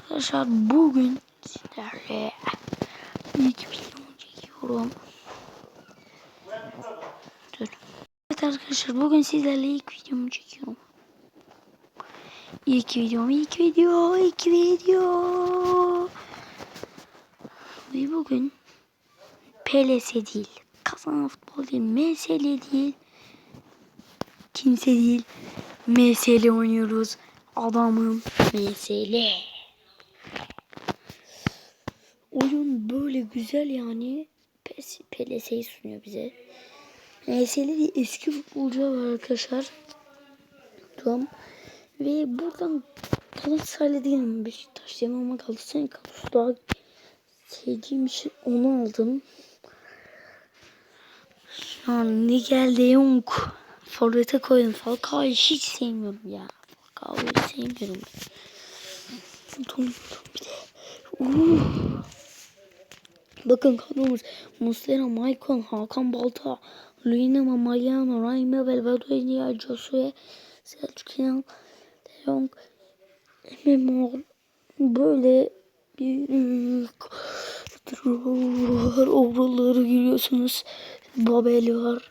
Arkadaşlar bugün sizlerle ilk videomu çekiyorum. Dur. Evet arkadaşlar bugün sizlerle ilk videomu çekiyorum. İlk videom, ilk video, ilk video. Ve bugün PLS değil, kazanan futbol değil, mesele değil, kimse değil, mesele oynuyoruz. Adamım mesele. Oyun böyle güzel yani. PES, PLS'yi sunuyor bize. MS'li bir eski futbolcu var arkadaşlar. Tamam. Ve buradan Galatasaraylı değilim. Beşiktaşlıyım ama Galatasaray kadrosu daha sevdiğim için onu aldım. Şu an Nigel de Jong forvete koydum. Falcao'yu hiç sevmiyorum ya. Falcao'yu sevmiyorum. Unuttum bir de. Uh. Bakın kadromuz Muslera, Maicon, Hakan Balta, Luinama, Mariano, Ryan Mabel, Bedoya, Josue, Selçuk İnan, De Jong, Memor böyle bir kadro var. Overall'ları görüyorsunuz. Babel var.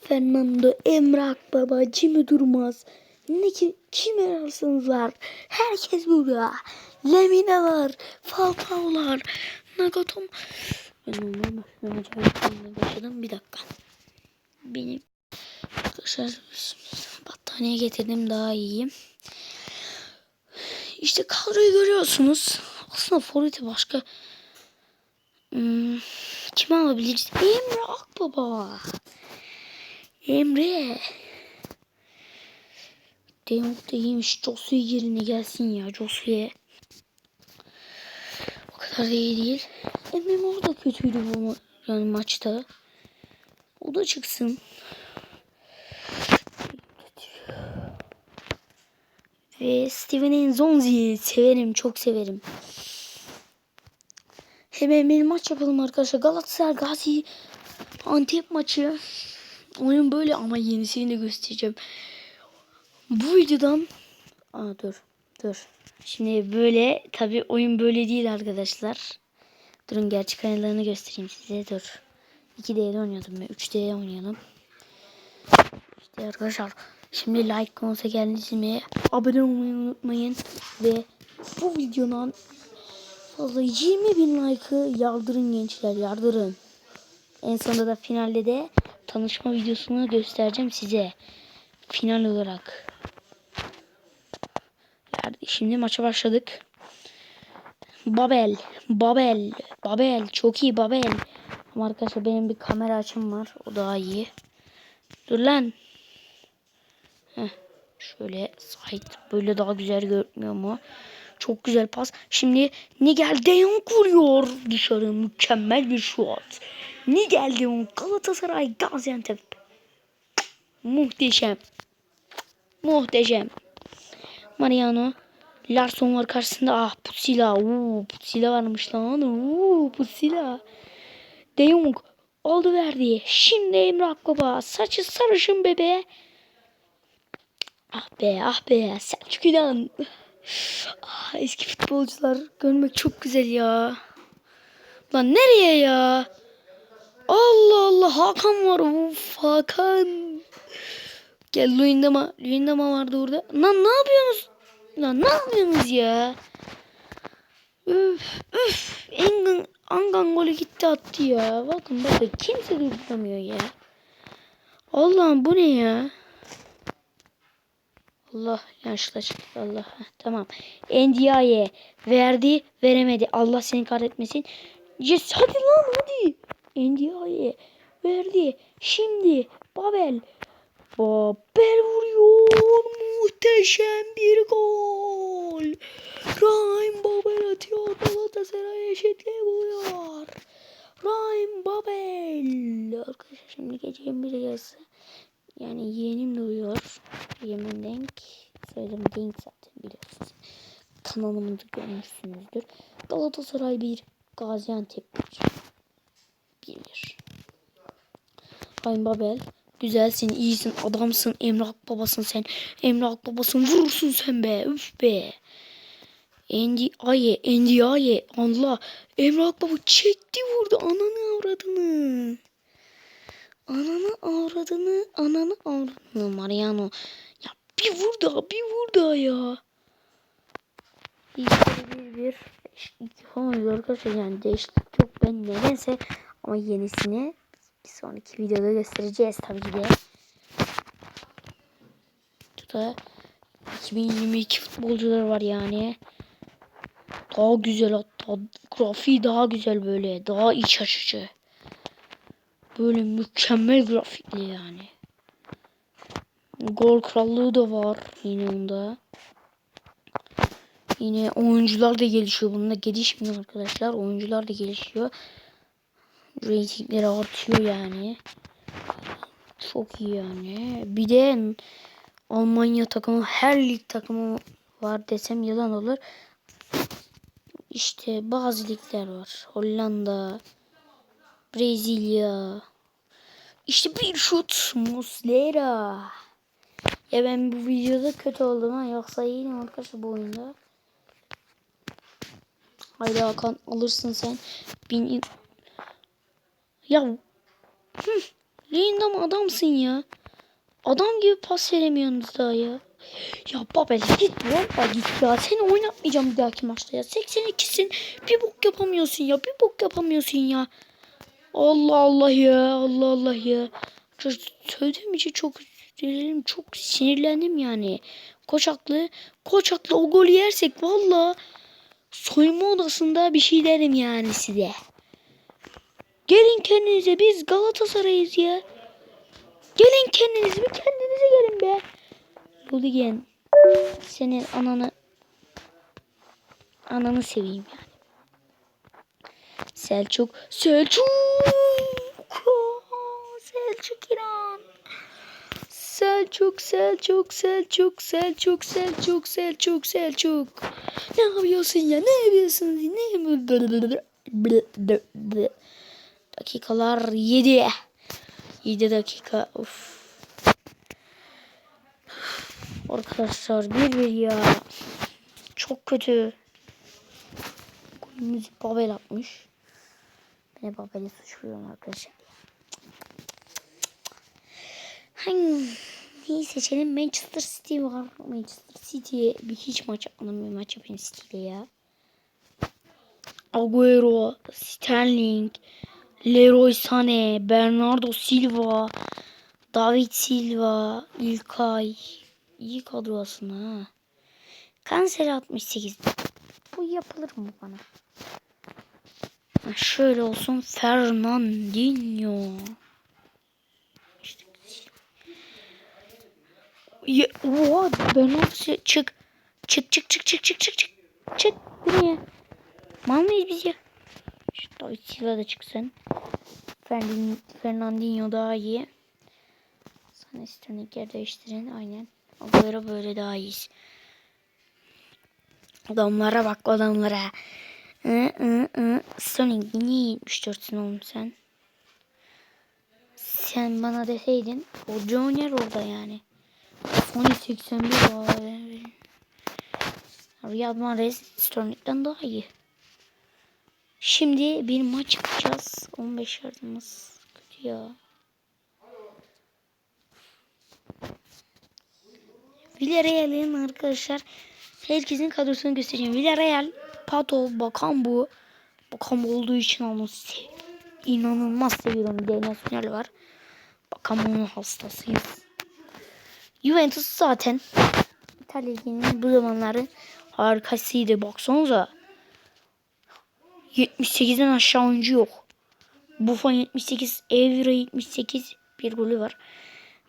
Fernando, Emrah Baba, Jimmy Durmaz. Ne ki kim ararsanız var. Herkes burada. Lemina var. Falcao'lar. Nagatom. Ben normal başlamaya başladım. Bir dakika. Benim arkadaşlar battaniye getirdim daha iyiyim. İşte kadroyu görüyorsunuz. Aslında forveti başka hmm, kimi alabiliriz? Emre Akbaba. Emre. Deyong da iyiymiş. Josue yerine gelsin ya. Josue. Kadar da iyi değil. Emre orada kötüydü bu yani maçta. O da çıksın. Ve Steven Nzonzi'yi severim. Çok severim. Hemen bir maç yapalım arkadaşlar. Galatasaray Gazi Antep maçı. Oyun böyle ama yenisini de göstereceğim. Bu videodan Aa dur. Dur. Şimdi böyle tabi oyun böyle değil arkadaşlar. Durun gerçek ayarlarını göstereyim size. Dur. 2D'de oynuyordum ben. 3D'ye oynayalım. İşte arkadaşlar. Şimdi like konusa geldiğiniz abone olmayı unutmayın. Ve bu videonun fazla 20 bin like'ı yardırın gençler yardırın. En sonunda da finalde de tanışma videosunu göstereceğim size. Final olarak. Şimdi maça başladık. Babel, Babel, Babel. Çok iyi Babel. Ama arkadaşlar benim bir kamera açım var. O daha iyi. Dur lan. Heh, şöyle site böyle daha güzel görünmüyor mu? Çok güzel pas. Şimdi Nigel de Jong vuruyor dışarı. Mükemmel bir şut. Nigel de Jong Galatasaray Gaziantep. Muhteşem. Muhteşem. Mariano. Larson var karşısında. Ah Putsila. Uuu Putsila varmış lan. Uuu Putsila. De Jong aldı verdi. Şimdi Emre Akbaba. Saçı sarışın bebe. Ah be ah be. Selçuk İnan. Ah, eski futbolcular görmek çok güzel ya. Lan nereye ya? Allah Allah Hakan var. Uf Hakan. Gel Luyendama. Luyendama vardı orada. Lan ne yapıyorsunuz? Lan ne yapıyorsunuz ya? Üf üf. Engan, Angan golü gitti attı ya. Bakın bakın kimse durduramıyor ya. Allah'ım bu ne ya? Allah yanlışlıkla çıktı Allah. Tamam. Ndiaye verdi veremedi. Allah seni kahretmesin. Yes hadi lan hadi. Ndiaye verdi. Şimdi Babel. Babel vuruyor. Muhteşem bir gol. Ryan Babel atıyor. Galatasaray eşitliyor. Ryan Babel. Arkadaşlar şimdi gecenin bir yarısı. Yani yeğenim de uyuyor. Yemin Denk. Söyledim Denk zaten biliyorsunuz. Kanalımı da görmüşsünüzdür. Galatasaray 1. Gaziantep 1. 1-1. Ryan Babel. Güzelsin, iyisin, adamsın, Emrah babasın sen. Emrah babasın, vurursun sen be. Üf be. Endi Aye, Endi Aye. Allah. Emrah baba çekti vurdu. Ananı avradını. Ananı avradını, ananı avradını Mariano. Ya bir vur daha, bir vur daha ya. İşte bir bir yapamıyoruz arkadaşlar. Yani değişiklik yok ben nedense ama yenisini bir sonraki videoda göstereceğiz tabii ki de. Burada 2022 futbolcular var yani. Daha güzel hatta grafiği daha güzel böyle daha iç açıcı. Böyle mükemmel grafikli yani. Gol krallığı da var yine onda. Yine oyuncular da gelişiyor. Bunda gelişmiyor arkadaşlar. Oyuncular da gelişiyor. Ratingleri artıyor yani. Çok iyi yani. Bir de Almanya takımı her lig takımı var desem yalan olur. İşte bazı ligler var. Hollanda, Brezilya. İşte bir şut Muslera. Ya ben bu videoda kötü oldum ha. Yoksa iyiyim arkadaşlar bu oyunda. Haydi Hakan alırsın sen. Bin... Ya. Hı. Lindam adamsın ya. Adam gibi pas veremiyorsunuz daha ya. Ya Babel git valla git ya. Seni oynatmayacağım bir dahaki maçta ya. 82'sin bir bok yapamıyorsun ya. Bir bok yapamıyorsun ya. Allah Allah ya. Allah Allah ya. Söylediğim için çok üzüldüm. Çok sinirlendim yani. Koçaklı. Koçaklı o golü yersek valla soyunma odasında bir şey derim yani size. Gelin kendinize biz Galatasaray'ız ya. Gelin kendiniz bir kendinize gelin be. Rudigen senin ananı ananı seveyim yani. Selçuk Selçuk Selçuk İran Selçuk Selçuk Selçuk Selçuk Selçuk Selçuk Selçuk Ne yapıyorsun ya ne yapıyorsun ne Dakikalar 7 7 dakika of Arkadaşlar bir bir ya. Çok kötü. Golümüzü Babel atmış. Ben de Babel'i suçluyorum arkadaşlar. Hangi seçelim? Manchester City var. Manchester City'ye bir hiç maç anlamıyorum. Maç yapayım City ile ya. Agüero, Sterling, Leroy Sané, Bernardo Silva, David Silva, İlkay, İyi kadro aslında ha. Kanser 68. Bu yapılır mı bana? Şöyle olsun. Fernandinho. Ya, oha, ben nasıl çık. Çık çık çık çık çık çık çık. Çık. Bu ne ya? Mal mıyız biz ya? Şu David Silva da çıksın. Fernandinho daha iyi. Sana istedik yer değiştirin. Aynen. Böyle böyle daha iyiyiz. Adamlara bak adamlara. Sonic niye 74'sün oğlum sen? Sen bana deseydin o oynar orada yani. Sonic 81 var. Riyad Mahrez Stonic'ten daha iyi. Şimdi bir maç yapacağız. 15 yardımız kötü ya. Villarreal'in arkadaşlar herkesin kadrosunu göstereceğim. Villarreal, Pato, Bakambu. Bakambu olduğu için onu inanılmaz seviyorum. De nasyonel var. Bakambu'nun hastasıyız. Juventus zaten İtalya bu zamanları harikasıydı. Baksanıza. 78'den aşağı oyuncu yok. Buffon 78, Evra 78 bir golü var.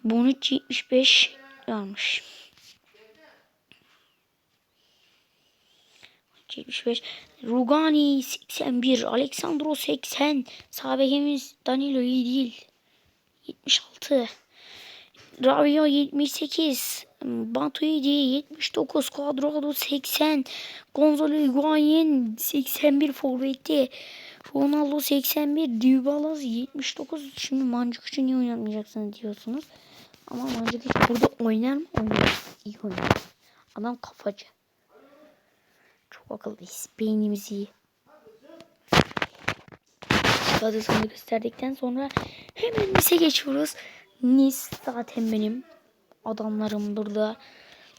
Bonucci 75 varmış. 75. Rugani 81. Alexandro 80. Sabekimiz Danilo iyi değil. 76. Rabio 78. Batuidi 79. Cuadrado 80. Gonzalo Higuain 81 forveti. Ronaldo 81, Dybala 79. Şimdi Mandzukic niye oynatmayacaksınız diyorsunuz. Ama Mandzukic burada oynar mı? Oynar. İyi oynar. Adam kafacı. Çok akıllıyız. Beynimiz iyi. Kadısını gösterdikten sonra hemen Nice geçiyoruz. Nice zaten benim adamlarım burada.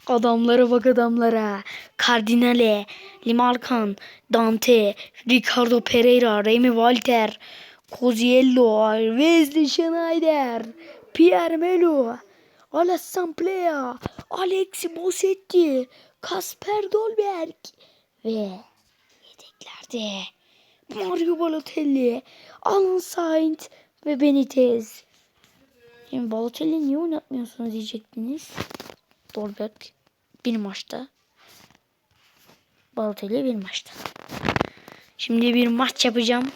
Adamlara bak adamlara. Cardinale, Limarcan, Dante, Ricardo Pereira, Remy Walter, Coziello, Wesley Schneider, Pierre Melo, Alassane Plea, Alexi Bossetti, Kasper Dolberg ve yedeklerde Mario Balotelli, Alan Saint ve Benitez. Şimdi Balotelli niye oynatmıyorsunuz diyecektiniz. Dolberg bir maçta. Balotelli bir maçta. Şimdi bir maç yapacağım.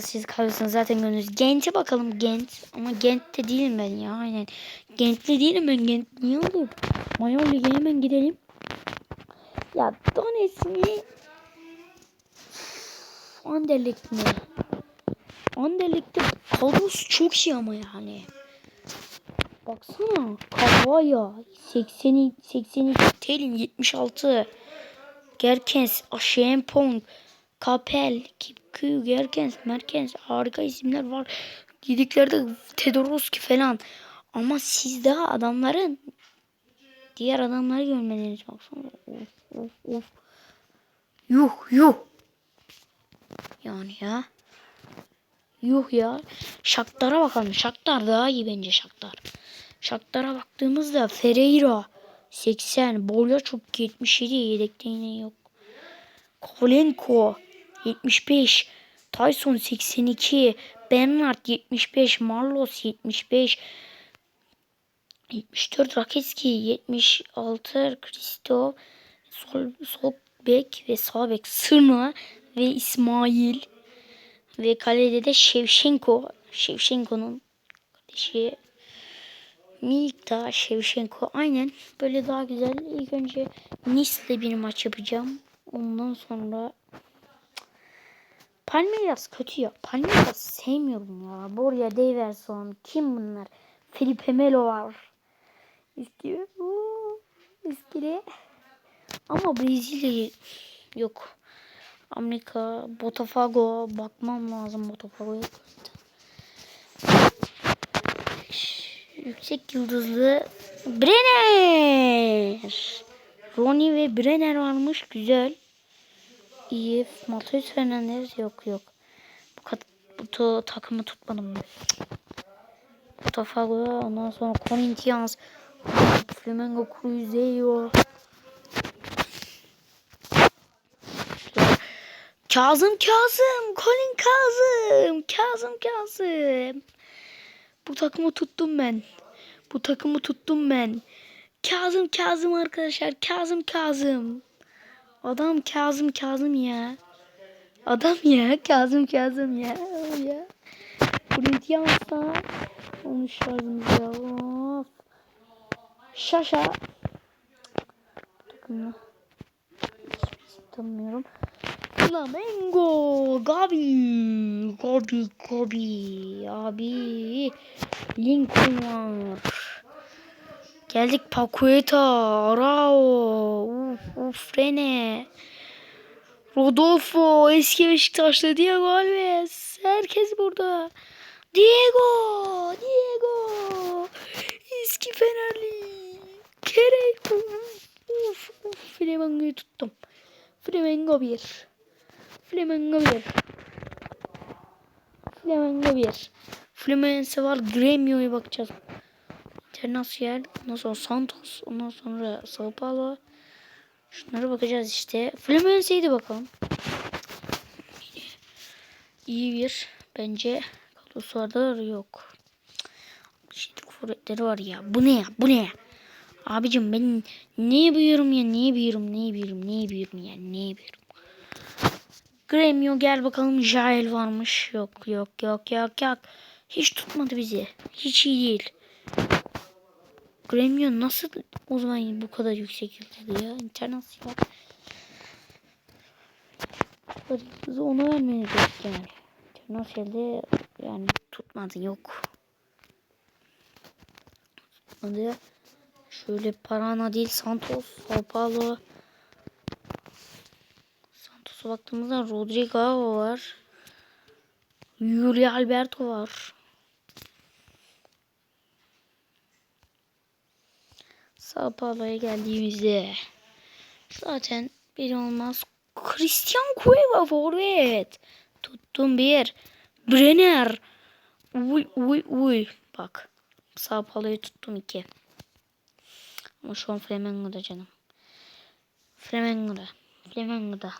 Siz kalıyorsunuz zaten gördünüz. Gent'e bakalım Gent. Ama Gent'te değilim ben ya. Aynen. Gent'li değilim ben. Gent niye olayım? Mayor Ligi'ne hemen gidelim. Ya Donetsk mi? Anderlecht mi? Anderlecht'te kadrosu çok iyi ama yani. Baksana. Kavaya 80 82 Telin 76. Gerkens, Aşempong, Kapel, Kipkü, Gerkens, Merkens harika isimler var. Yediklerde Tedoroski falan. Ama siz daha adamların diğer adamları görmediniz baksana. Of of of. Yuh yuh. Yani ya. Yuh ya. Şaktar'a bakalım. Şaktar daha iyi bence Şaktar. Şaktar'a baktığımızda Ferreira 80, Bolyaçuk 77 yedekte yine yok. Kolenko 75, Tyson 82, Bernard 75, Marlos 75, 74 Raketski 76 Kristo sol, sol bek ve sağ bek Sırna ve İsmail ve kalede de Şevşenko Şevşenko'nun kardeşi Mikta Şevşenko aynen böyle daha güzel. İlk önce Nice'le bir maç yapacağım. Ondan sonra Palmeiras kötü ya. Palmeiras sevmiyorum ya. Borja Daverson kim bunlar? Felipe Melo var İskili İskili ama Brezilya yok Amerika Botafogo bakmam lazım Botafogo'ya yüksek yıldızlı Brenner. Ronnie ve Brenner varmış. Güzel. İyi. Mateus Fernandez yok yok. Bu, kat, bu ta, takımı tutmadım. Botafogo ondan sonra Corinthians Flamengo Cruzeiro Kazım Kazım Colin Kazım Kazım Kazım bu takımı tuttum ben. Bu takımı tuttum ben. Kazım Kazım arkadaşlar. Kazım Kazım. Adam Kazım Kazım ya. Adam ya. Kazım Kazım ya. ya. Corinthians'ta olmuş şarjımız ya. Of. Şaşa. Takımı. Hiç tanımıyorum. Flamengo. Gabi. Gabi. Gabi. Abi. Lincoln var. Geldik Paqueta. Arao. Uf, uf Rene. Rodolfo. Eski Beşiktaşlı Diego Alves. Herkes burada. Diego. Diego. Eski Fenerli. Gerek. Uf, uf. Flamengo'yu tuttum. Flamengo 1. Flamengo 1. Flamengo 1. Fluminense var. Gremio'ya bakacağız. Internacional. Ondan sonra Santos. Ondan sonra Sao Paulo. Şunlara bakacağız işte. Fluminense'ye de bakalım. İyi bir bence kadrosu yok. Şimdi forvetleri var ya. Bu ne ya? Bu ne ya? Abicim ben ne yapıyorum ya? Ne yapıyorum? Ne yapıyorum? Ne yapıyorum ya? Ne yapıyorum? Gremio gel bakalım. Jael varmış. Yok yok yok yok yok. Hiç tutmadı bizi. Hiç iyi değil. Gremio nasıl o zaman bu kadar yüksek yıldızlı ya? İnternasyonel. Yıldızı onu vermeniz yani. Internasyonel'de yani tutmadı yok. Tutmadı. Şöyle Parana değil Santos, Sao Paulo. Santos'a baktığımızda Rodrigo var. Yuri Alberto var. Sao Paulo'ya geldiğimizde zaten bir olmaz. Christian Cueva forvet. Tuttum bir. Brenner. Uy uy uy. Bak. Sao Paulo'yu tuttum iki. Ama şu an Flamengo'da canım. Flamengo'da. Flamengo'da.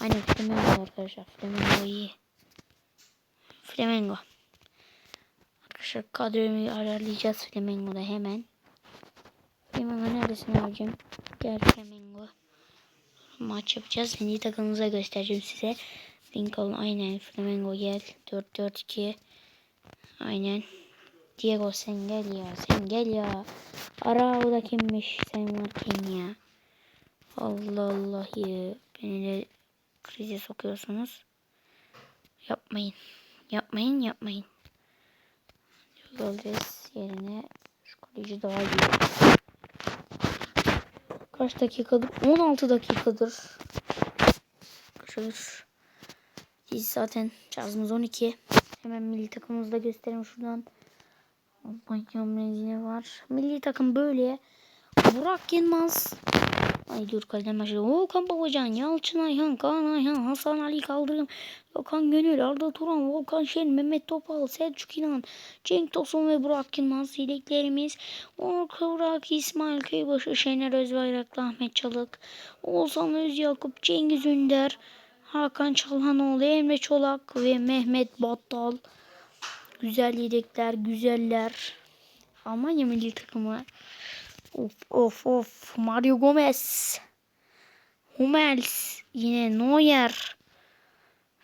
Aynen Flamengo arkadaşlar. Flamengo iyi. Flamengo. Arkadaşlar kadroyu ayarlayacağız Flamengo'da hemen. Flamengo neredesin abicim? Gel Flamengo. Maç yapacağız. Milli takımımıza göstereceğim size. Lincoln aynen Flamengo gel. 4-4-2. Aynen. Diego sen gel ya. Sen gel ya. Ara o da kimmiş? Sen varken ya. Allah Allah ya. Beni de krize sokuyorsunuz. Yapmayın. Yapmayın yapmayın. Valdez yerine şu kaleci daha iyi. Kaç dakikadır? 16 dakikadır. Arkadaşlar. Biz zaten şarjımız 12. Hemen milli takımımızda göstereyim şuradan. Ne var. Milli takım böyle. Burak Yılmaz. Ay dur kaleden başladı. Volkan Babacan, Yalçın Ayhan, Kaan Ayhan, Hasan Ali Kaldırım, Okan Gönül, Arda Turan, Volkan Şen, Mehmet Topal, Selçuk İnan, Cenk Tosun ve Burak Yılmaz yedeklerimiz. Onur Kıvrak, İsmail Köybaşı, Şener Özbayraklı, Ahmet Çalık, Oğuzhan Özyakup, Cengiz Ünder, Hakan Çalhanoğlu, Emre Çolak ve Mehmet Battal. Güzel yedekler, güzeller. Almanya milli takımı. Of of of. Mario Gomez. Hummels. Yine Neuer.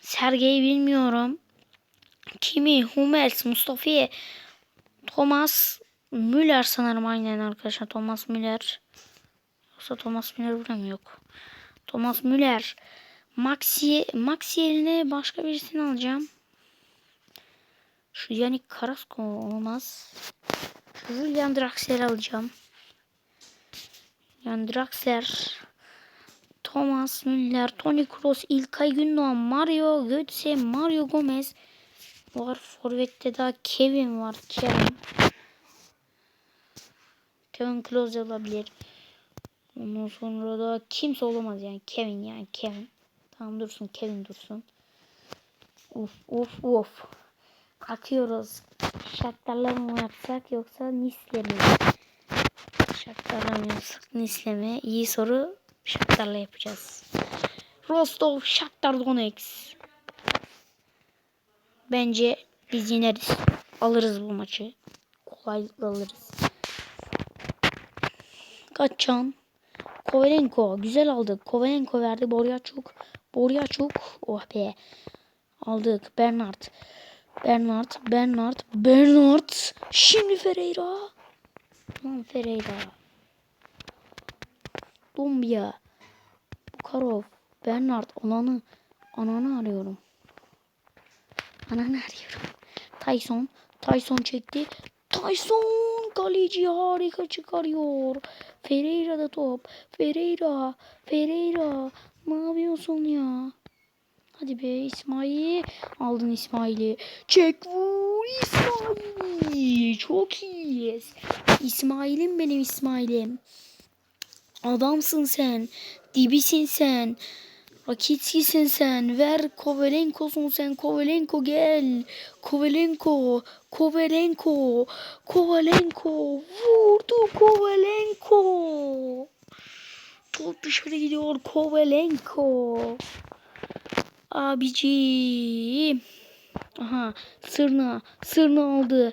Sergey bilmiyorum. Kimi, Hummels, Mustafi, Thomas Müller sanırım aynen arkadaşlar. Thomas Müller. Yoksa Thomas Müller burada mı yok? Thomas Müller. Maxi, Maxi yerine başka birisini alacağım. Şu Yannick Carrasco olmaz. Şu Julian Draxler alacağım. Julian Draxler. Thomas Müller, Toni Kroos, İlkay Gündoğan, Mario Götze, Mario Gomez var. Forvet'te daha Kevin var. Kevin. Kevin Klose olabilir. Ondan sonra da kimse olamaz yani. Kevin yani Kevin. Tamam dursun Kevin dursun. Of of of. Kalkıyoruz. Şartlarla mı yapsak yoksa Nis'le mi? Şartlarla mı yapsak Nis'le mi? İyi soru. Şartlarla yapacağız. Rostov Shakhtar Donetsk. Bence biz yeneriz. Alırız bu maçı. Kolaylıkla alırız. Kaçcan. Kovalenko. Güzel aldık. Kovalenko verdi. Boryachuk. Boryachuk. Oh be. Aldık. Bernard. Bernard. Bernard. Bernard. Şimdi Ferreira. Lan Ferreira. Dombia. Bukarov. Bernard. Ananı. Ananı arıyorum. Ananı arıyorum. Tyson. Tyson çekti. Tyson kaleci harika çıkarıyor. Ferreira da top. Ferreira. Ferreira. Ne yapıyorsun ya? Hadi be İsmail. Aldın İsmail'i. Çek vur İsmail. Çok iyiyiz. İsmail'im benim İsmail'im. Adamsın sen. Dibisin sen. Rakitskisin sen. Ver Kovalenko'sun sen. Kovalenko gel. Kovalenko. Kovalenko. Kovalenko. Vurdu Kovalenko. Top dışarı gidiyor Kovalenko. Abiciğim. Aha Sırna. Sırna aldı.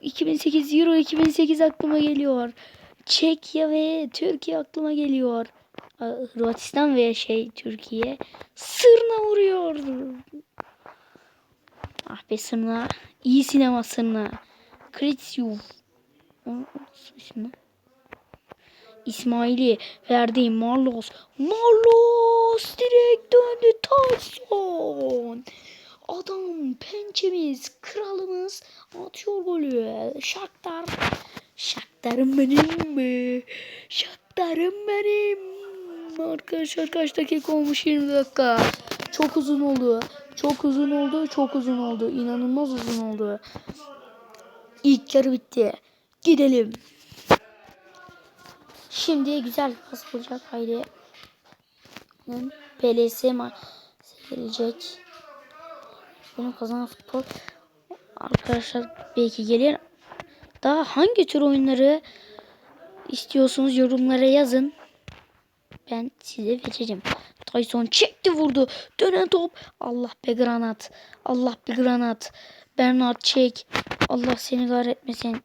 2008 Euro 2008 aklıma geliyor. Çekya ve Türkiye aklıma geliyor. Hırvatistan ve şey Türkiye. Sırna vuruyor. Ah be Sırna. İyi sinema Sırna. Kritsiu. İsmi. İsmail'i verdi. Marlos. Marlos direkt döndü. Tyson. Adam pençemiz, kralımız atıyor golü. Şaktar. Şaktarım benim mi? Şaktarım benim. Arkadaşlar kaç dakika olmuş? 20 dakika. Çok uzun oldu. Çok uzun oldu. Çok uzun oldu. İnanılmaz uzun oldu. İlk yarı bitti. Gidelim. Şimdi güzel bulacak. Haydi. PLS maç gelecek. Benim kazanan futbol. Arkadaşlar belki gelir. Daha hangi tür oyunları istiyorsunuz yorumlara yazın. Ben size veririm. Tyson çekti vurdu. Dönen top. Allah be granat. Allah be granat. Bernard çek. Allah seni kahretmesin.